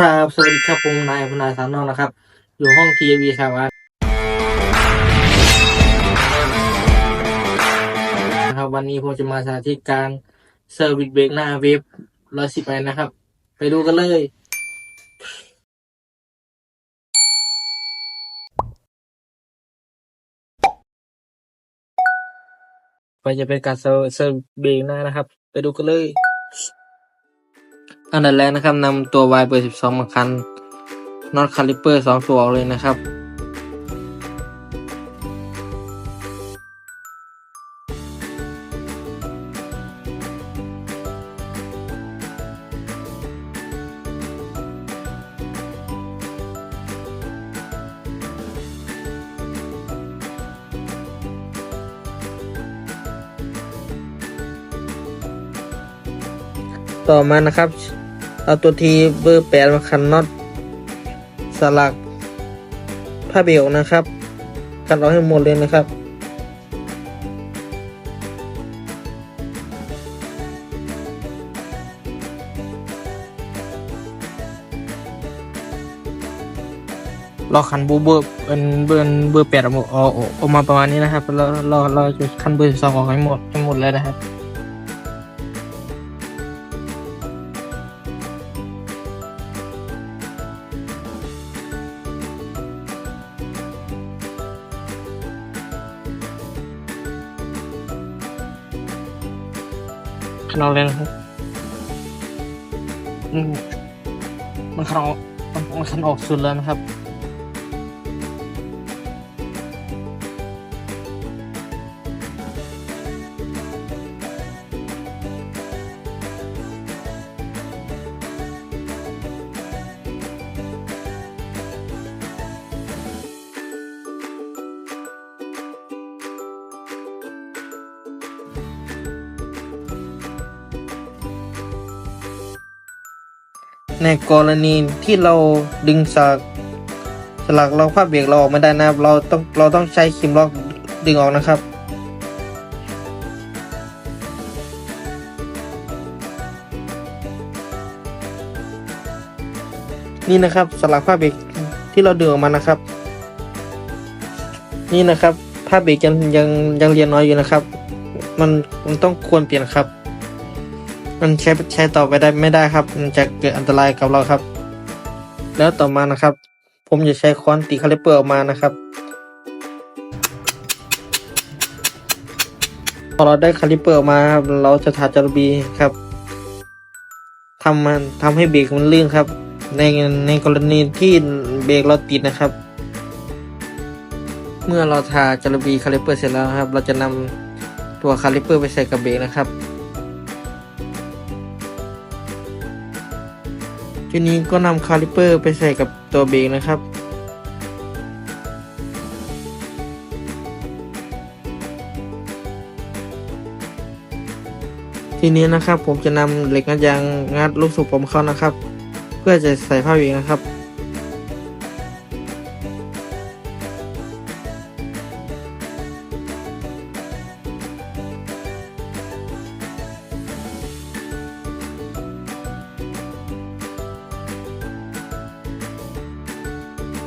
ครับสวัสดีครับผมนายพนาสามนอกนะครับ อยู่ห้องทีวีครับนะครับ วันนี้ผมจะมาสาธิตการเซอร์วิสเบรกหน้าเว็บร้อยสิบไปนะครับ ไปดูกันเลย ไปจะเป็นการเซอร์เซอร์เบรกหน้านะครับ ไปดูกันเลย อันดับแรกนะครับนำตัว Y เบอร์ 12 มาคันน็อตคาลิเปอร์สองตัวออกเลยนะครับ ต่อมานะครับ เอาตัวทีเบอร์แปดมาคันน็อตสลักผ้าเบลนะครับกันออกให้หมดเลยนะครับรอคันบูเบอร์เป็นเบอร์เบอร์แปดออกมาออกมาประมาณนี้นะครับเราเราเราจะคันเบอร์สองออกให้หมดให้หมดเลยนะครับ นอนเลยนะครับอืมมันขนออกมันมันขนออกสุดแล้วนะครับ ในกรณีที่เราดึงสลักสลักล็อกผ้าเบรกเราออกไม่ได้นะครับ เราต้องเราต้องใช้ครีมล็อกดึงออกนะครับ นี่นะครับสลักผ้าเบรกที่เราดึงออกมานะครับ นี่นะครับผ้าเบรกยังยังยังเรียนน้อยอยู่นะครับ มันมันต้องควรเปลี่ยนครับ มันใช้ใช้ต่อไปได้ไม่ได้ครับ มันจะเกิดอันตรายกับเราครับ แล้วต่อมานะครับ ผมจะใช้ค้อนตีคาลิเปอร์ออกมานะครับพอเราได้คาลิเปอร์ออกมาครับ เราจะถาจารบีครับทำมันทำให้เบรกมันลื่นครับ ในในกรณีที่เบรกเราติดนะครับ เมื่อเราทาจารบีคาลิเปอร์เสร็จแล้วครับ เราจะนำตัวคาลิเปอร์ไปใส่กับเบรกนะครับ ทีนี้ก็นำคาลิเปอร์ไปใส่กับตัวเบรกนะครับ ทีนี้นะครับผมจะนำเหล็กงัดยางงัดลูกสูบผมเข้านะครับ เพื่อจะใส่ผ้าเบรกนะครับ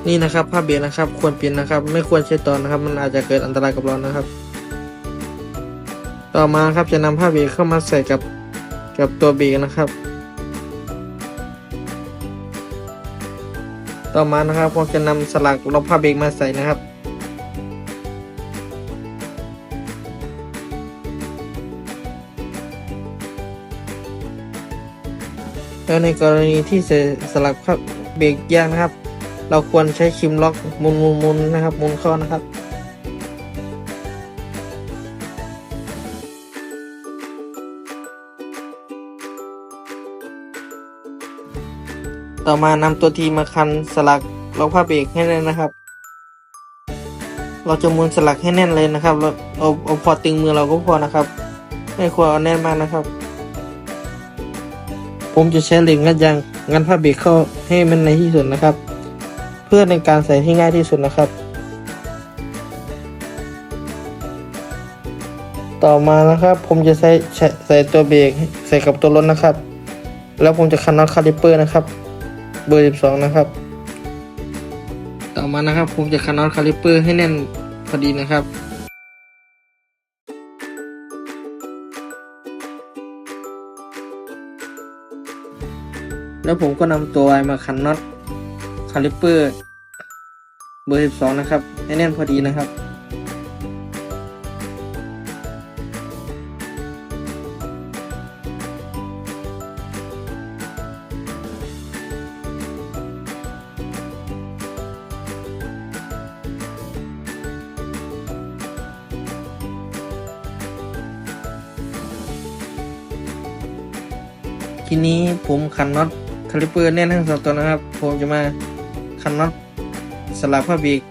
นี่นะครับผ้าเบรกนะครับ ควรเปลี่ยนนะครับ ไม่ควรใช้ตอนนะครับ มันอาจจะเกิดอันตรายกับเรานะครับ ต่อมาครับจะนำผ้าเบรกเข้ามาใส่กับกับตัวเบรกนะครับ ต่อมานะครับผมจะนำสลักล็อกผ้าเบรกมาใส่นะครับแล้วในกรณีที่สสลักผ้าเบรกยากนะครับ เราควรใช้คิมล็อกมุนมุนมุนนะครับมุนเข้านะครับ ต่อมานำตัวทีมาคันสลักล็อกผ้าเบรกให้แน่นนะครับ เราจะมุนสลักให้แน่นเลยนะครับเราเอาเอาพอตึงมือเราก็พอนะครับ ไม่ควรเอาแน่นมากนะครับ ผมจะใช้เหล็กงัดยางงัดผ้าเบรกเข้าให้มันในที่สุดนะครับ เพื่อในการใส่ที่ง่ายที่สุดนะครับ ต่อมานะครับผมจะใส่ใส่ตัวเบรกใส่กับตัวรถนะครับ แล้วผมจะคันน็อตคาลิปเปอร์นะครับ เบอร์ 12 นะครับ ต่อมานะครับผมจะคันน็อตคาลิปเปอร์ให้แน่นพอดีนะครับแล้วผมก็นำตัวไวมาคันน็อตาลิปเปอร์เบอร์ 12 นะครับให้แน่นพอดีนะครับ ทีนี้ผมขันน็อตคาลิปเปอร์แน่นทั้งสองตัวนะครับ ผมจะมา ขันน็อตสลับผ้าเบรก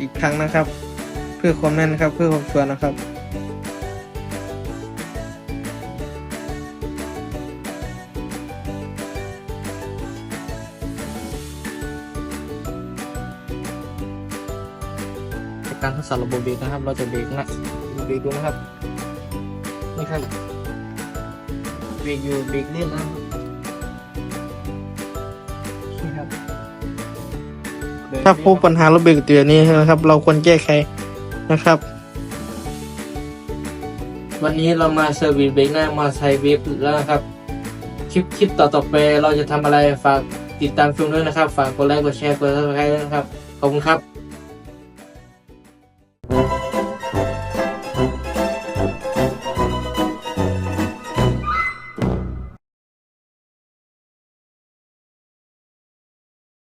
อีกครั้งนะครับ เพื่อความแน่นนะครับ เพื่อความชัวร์นะครับในการทดสอบระบบเบรกนะครับ เราจะเบรกนะเบรกดูนะครับ นี่ครับ เบรกอยู่เบรกเล่นนะครับ ถ้าพบปัญหาระเบิดตัวนี้นะครับ เราควรแก้ไขนะครับ วันนี้เรามาเซอร์วิสเบรกหน้ามอเตอร์ไซค์เวฟแล้วนะครับ คลิปคลิปต่อๆไปเราจะทำอะไรฝากติดตามชมด้วยนะครับ ฝากกดไลค์กดแชร์กดซับสไครต์ด้วยนะครับ ขอบคุณครับ